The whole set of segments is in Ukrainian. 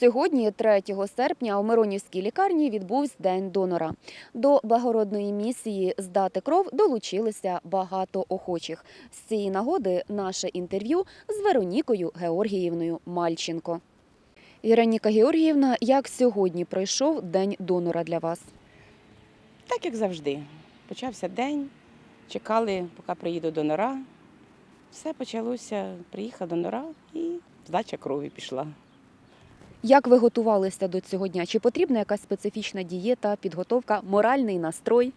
Сьогодні, 3 серпня, у Миронівській лікарні відбувся День донора. До благородної місії здати кров долучилися багато охочих. З цієї нагоди наше інтерв'ю з Веронікою Георгіївною Мальченко. Вероніка Георгіївна, як сьогодні пройшов День донора для вас? Так як завжди. Почався день, чекали, поки приїду донора. Все почалося, приїхав донора і здача крові пішла. Як ви готувалися до цього дня? Чи потрібна якась специфічна дієта, підготовка, моральний настрой?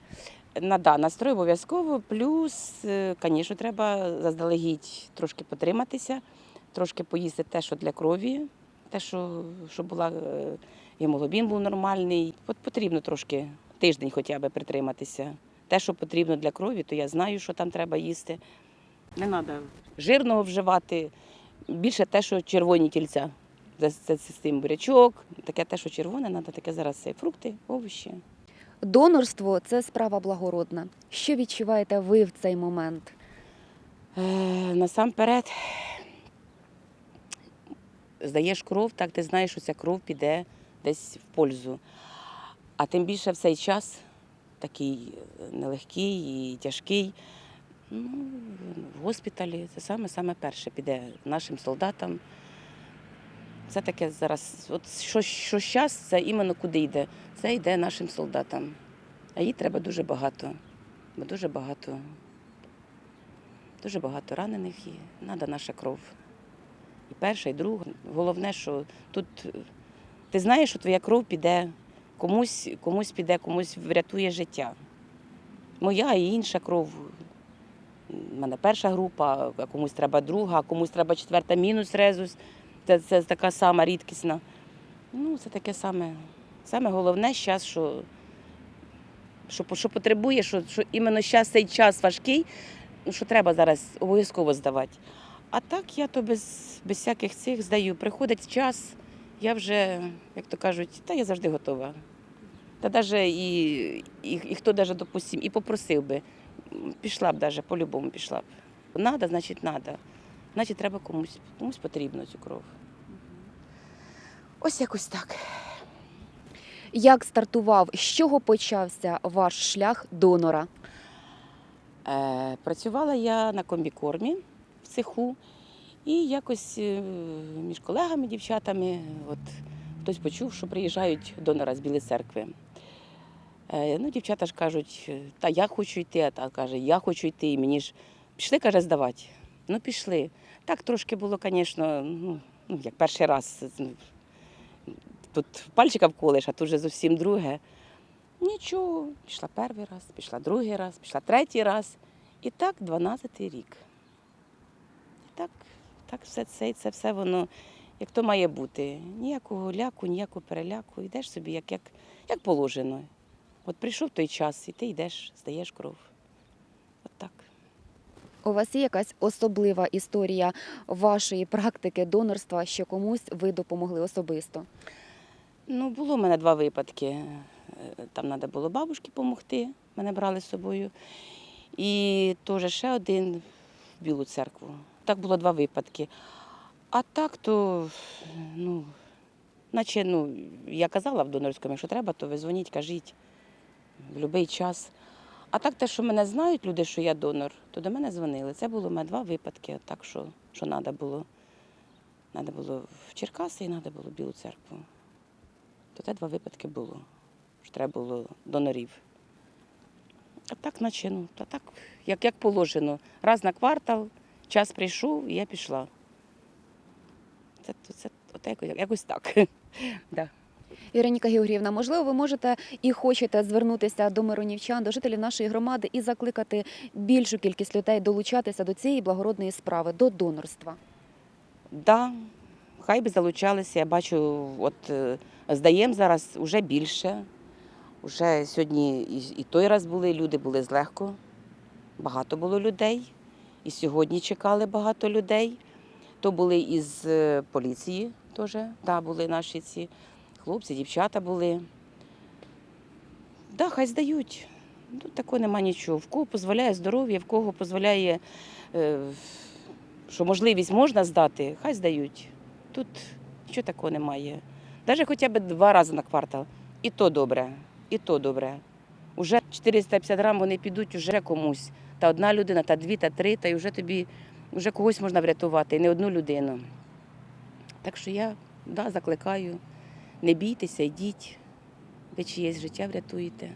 На да, настрой обов'язково, плюс, е, звісно, треба заздалегідь трошки потриматися, трошки поїсти те, що для крові, те, що, щоб була е, гемоглобін був нормальний. От Потрібно трошки тиждень хоча б притриматися. Те, що потрібно для крові, то я знаю, що там треба їсти. Не треба жирного вживати, більше те, що червоні тільця. Це, це, це з тим бурячок, таке те, що червоне, треба таке зараз це фрукти, овочі. Донорство це справа благородна. Що відчуваєте ви в цей момент? Е, насамперед, здаєш кров, так ти знаєш, що ця кров піде десь в пользу. А тим більше в цей час такий е, нелегкий і тяжкий. Ну, в госпіталі це саме саме перше піде нашим солдатам. Це таке зараз, от що, що зараз, це іменно куди йде. Це йде нашим солдатам. А їй треба дуже багато. Бо дуже багато Дуже багато ранених і треба наша кров. І перша, і друга. Головне, що тут ти знаєш, що твоя кров піде комусь, комусь піде, комусь врятує життя. Моя і інша кров. У мене перша група, а комусь треба друга, а комусь треба четверта мінус резус. Це, це така сама рідкісна. Ну, це таке саме, саме головне зараз, що, що, що потребує, що, що іменно зараз цей час важкий, що треба зараз обов'язково здавати. А так я то без, без всяких цих здаю. Приходить час, я вже, як то кажуть, та я завжди готова. Та навіть і, і, і хто даже, допустим, і попросив би, пішла б даже, по-любому пішла б. Надо, значить, надо. Значить, треба комусь, комусь потрібно цю кров. Ось якось так. Як стартував, з чого почався ваш шлях донора? Е, працювала я на комбікормі в цеху, і якось е, між колегами, дівчатами, от хтось почув, що приїжджають донора з Білої церкви. Е, ну, дівчата ж кажуть, та я хочу йти, а та каже, я хочу йти. І мені ж пішли, каже, здавати. Ну, пішли. Так трошки було, звісно, ну, ну, як перший раз. Тут пальчика вколиш, а тут вже зовсім друге. Нічого, пішла перший раз, пішла другий раз, пішла третій раз. І так 12-й рік. І так, так все це, це все воно, як то має бути. Ніякого ляку, ніякого переляку. Йдеш собі, як, як, як положено. От прийшов той час, і ти йдеш, здаєш кров. От так. У вас є якась особлива історія вашої практики донорства, що комусь ви допомогли особисто? Ну, було в мене два випадки. Е, Там треба було бабушці допомогти, мене брали з собою. І теж ще один в Білу церкву. Так було два випадки. А так то, ну, наче, ну, я казала в донорському, якщо треба, то ви дзвоніть, кажіть в будь-який час. А так те, що мене знають люди, що я донор, то до мене дзвонили. Це було в мене два випадки, так що, що треба було. Треба було в Черкаси і треба було в Білу церкву. То це два випадки було. Що треба було донорів. А так, наче, ну, та так, як, як положено. Раз на квартал, час прийшов і я пішла. Це, це, це от якось, якось так. да. Іреніка Георгіївна, можливо, ви можете і хочете звернутися до миронівчан, до жителів нашої громади і закликати більшу кількість людей долучатися до цієї благородної справи, до донорства. Да, хай би залучалися. Я бачу, от е, здаємо зараз вже більше. Уже сьогодні і, і той раз були, люди були злегко. Багато було людей. І сьогодні чекали багато людей. То були із е, поліції теж, да, були наші ці хлопці, дівчата були. Да, хай здають. Тут такого нема нічого. В кого дозволяє здоров'я, в кого дозволяє, е, що можливість можна здати, хай здають. Тут нічого такого немає. Навіть хоча б два рази на квартал. І то добре, і то добре. Уже 450 грам вони підуть уже комусь. Та одна людина, та дві, та три, та й вже тобі вже когось можна врятувати, і не одну людину. Так що я да, закликаю, не бійтеся, йдіть, ви чиєсь життя врятуєте.